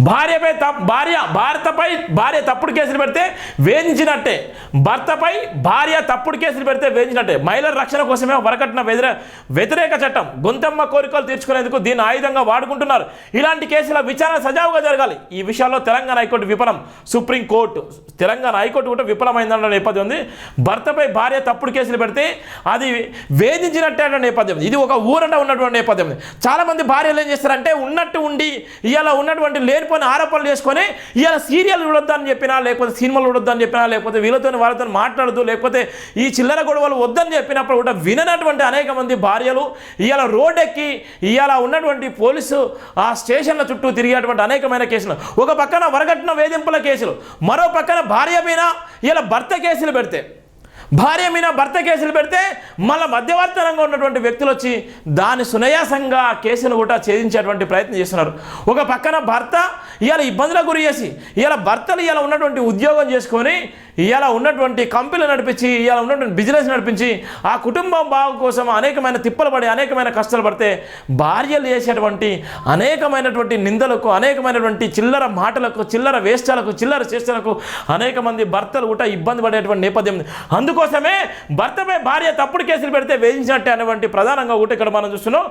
భార్యపై తప్ భార్య భర్తపై భార్య తప్పుడు కేసులు పెడితే వేధించినట్టే. భర్తపై భార్య తప్పుడు కేసులు పెడితే వేధించినట్టే. మహిళల రక్షణ కోసమే వరకట్న వ్యతిరే వ్యతిరేక చట్టం. గొంతమ్మ కోరికలు తీర్చుకునేందుకు దీన్ని ఆయుధంగా వాడుకుంటున్నారు. ఇలాంటి కేసుల విచారణ సజావుగా జరగాలి. ఈ విషయాల్లో తెలంగాణ హైకోర్టు విఫలం. Supreme court Telangana high court కూడా విఫలమైందన్న నేపథ్యం ఉంది. భర్తపై భార్య తప్పుడు కేసులు పెడితే అది వేధించినట్టే అన్న నేపథ్యం ఇది ఒక ఊరట ఉన్నటువంటి నేపథ్యం చాలామంది భార్యలు ఏం చేస్తారంటే ఉన్నట్టు ఉండి ఇలా ఉన్నటువంటి లేనిపోయిన ఆరోపణలు చేసుకొని ఇవాళ సీరియల్ చూడొద్దని చెప్పినా లేకపోతే సినిమాలు చూడొద్దని చెప్పినా లేకపోతే వీళ్ళతో వాళ్ళతో మాట్లాడదు లేకపోతే ఈ చిల్లర గొడవలు వద్దని చెప్పినప్పుడు కూడా విననటువంటి అనేక మంది భార్యలు ఇవాళ రోడ్డెక్కి ఇవాళ ఉన్నటువంటి పోలీసు ఆ స్టేషన్ల చుట్టూ తిరిగేటువంటి అనేకమైన కేసులు. ఒక పక్కన వరగట్టిన వేధింపుల కేసులు మరో పక్కన భార్య మీద ఇలా భర్త కేసులు పెడితే భార్య మీద భర్త కేసులు పెడితే మళ్ళీ మధ్యవర్తనంగా ఉన్నటువంటి వ్యక్తులు వచ్చి దాని సునయాసంగా కేసును కూడా ఛేదించేటువంటి ప్రయత్నం చేస్తున్నారు. ఒక పక్కన భర్త ఇవాళ ఇబ్బందులకు గురి చేసి ఇవాళ భర్తలు ఇవాళ ఉన్నటువంటి ఉద్యోగం చేసుకొని ఇవాళ ఉన్నటువంటి కంపెనీలు నడిపించి ఇవాళ ఉన్నటువంటి బిజినెస్ నడిపించి ఆ కుటుంబం బాగు కోసం అనేకమైన తిప్పలు పడి అనేకమైన కష్టాలు పడితే భార్యలు చేసేటువంటి అనేకమైనటువంటి నిందలకు అనేకమైనటువంటి చిల్లర మాటలకు చిల్లర వేష్టాలకు చిల్లర చేష్టలకు అనేక మంది భర్తలు కూడా ఇబ్బంది పడేటువంటి నేపథ్యం అందుకో అందుకోసమే భర్తపై భార్య తప్పుడు కేసులు పెడితే వేధించినట్టే అనేటువంటి ప్రధానంగా ఒకటి ఇక్కడ మనం చూస్తున్నాం.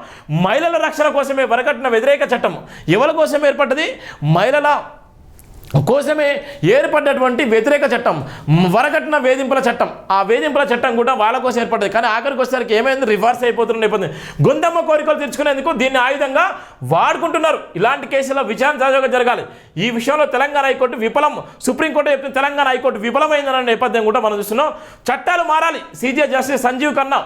మహిళల రక్షణ కోసమే వరకట్టిన వ్యతిరేక చట్టం. ఎవరి కోసం ఏర్పడ్డది? మహిళల కోసమే ఏర్పడ్డటువంటి వ్యతిరేక చట్టం వరకట్న వేధింపుల చట్టం. ఆ వేధింపుల చట్టం కూడా వాళ్ళ కోసం ఏర్పడ్డది. కానీ ఆఖరికి వచ్చేసరికి ఏమైంది? రివర్స్ అయిపోతున్న నేపథ్యం. గొంతమ్మ కోరికలు తెచ్చుకునేందుకు దీన్ని ఆయుధంగా వాడుకుంటున్నారు. ఇలాంటి కేసుల విచారణ తాజాగా జరగాలి. ఈ విషయంలో తెలంగాణ హైకోర్టు విఫలం సుప్రీంకోర్టు చెప్పింది తెలంగాణ హైకోర్టు విఫలమైందన్న నేపథ్యం కూడా మనం చూస్తున్నాం. చట్టాలు మారాలి. సీజే జస్టిస్ సంజీవ్ ఖన్నా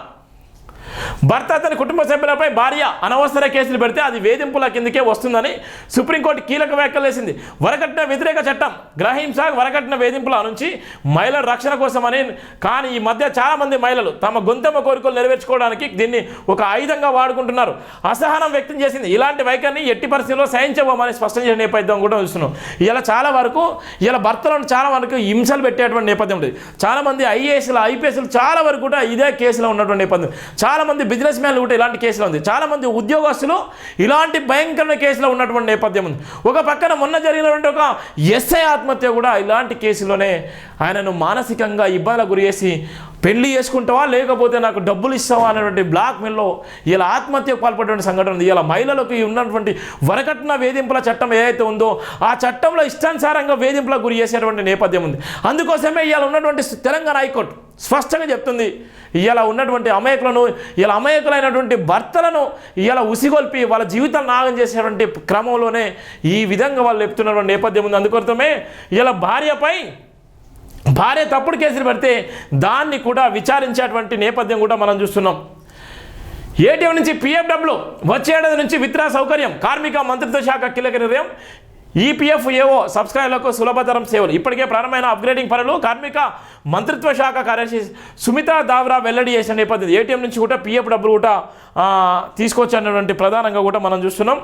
భర్త అతని కుటుంబ సభ్యులపై భార్య అనవసర కేసులు పెడితే అది వేధింపుల కిందకే వస్తుందని సుప్రీంకోర్టు కీలక వ్యాఖ్యలు వేసింది. వరకట్న వ్యతిరేక చట్టం గ్రహింస వరకట్న వేధింపుల నుంచి మహిళల రక్షణ కోసమని కానీ ఈ మధ్య చాలా మంది మహిళలు తమ గొంతమ్మ కోరికలు నెరవేర్చుకోవడానికి దీన్ని ఒక ఆయుధంగా వాడుకుంటున్నారు. అసహనం వ్యక్తం చేసింది. ఇలాంటి వైఖరిని ఎట్టి పరిస్థితుల్లో సహించబోమని స్పష్టం చేసిన నేపథ్యం కూడా చూస్తున్నాం. ఇలా చాలా వరకు ఇలా భర్తలను చాలా వరకు హింసలు పెట్టేటువంటి నేపథ్యం ఉంది. చాలా మంది ఐఏఎస్లు ఐపీఎస్లు చాలా వరకు కూడా ఇదే కేసులో ఉన్నటువంటి నేపథ్యం. చాలా చాలామంది బిజినెస్ మ్యాన్లు కూడా ఇలాంటి కేసులో ఉంది. చాలా మంది ఉద్యోగస్తులు ఇలాంటి భయంకరమైన కేసులో ఉన్నటువంటి నేపథ్యం ఉంది. ఒక పక్కన మొన్న జరిగినటువంటి ఒక ఎస్ఐ ఆత్మహత్య కూడా ఇలాంటి కేసులోనే ఆయనను మానసికంగా ఇబ్బందులకు గురి చేసి పెళ్ళి చేసుకుంటావా? లేకపోతే నాకు డబ్బులు ఇస్తావా? అనేటువంటి బ్లాక్ మెయిల్లో ఇలా ఆత్మహత్యకు పాల్పడేటువంటి సంఘటన ఉంది. ఇలా మహిళలకు ఉన్నటువంటి వరకట్న వేధింపుల చట్టం ఏదైతే ఉందో ఆ చట్టంలో ఇష్టానుసారంగా వేధింపులకు గురి చేసేటువంటి నేపథ్యం ఉంది. అందుకోసమే ఇవాళ ఉన్నటువంటి తెలంగాణ హైకోర్టు స్పష్టంగా చెప్తుంది. ఇలా ఉన్నటువంటి అమాయకులను ఇలా అమాయకులైనటువంటి భర్తలను ఇలా ఉసిగొల్పి వాళ్ళ జీవితాలను నాగం చేసేటువంటి క్రమంలోనే ఈ విధంగా వాళ్ళు చెప్తున్నటువంటి నేపథ్యం ఉంది. అందుకోసమే ఇలా భార్యపై భార్య తప్పుడు కేసులు పెడితే దాన్ని కూడా విచారించేటువంటి నేపథ్యం కూడా మనం చూస్తున్నాం. ఏటీఎం నుంచి పిఎఫ్డబ్ల్యూ వచ్చే ఏడాది నుంచి విత్డ్రా సౌకర్యం కార్మిక మంత్రిత్వ శాఖ కీలక నిర్ణయం. ఈపీఎఫ్ ఏఓ సబ్స్క్రైబర్లకు సులభతరం సేవలు. ఇప్పటికే ప్రారంభమైన అప్గ్రేడింగ్ పనులు కార్మిక మంత్రిత్వ శాఖ కార్యదర్శి సుమిత దావ్రా వెల్లడి చేసిన నేపథ్యం. ఏటీఎం నుంచి కూడా పిఎఫ్ డబ్బులు కూడా ఆ, తీసుకొచ్చన్నటువంటి ప్రధానంగా కూడా మనం చూస్తున్నాం.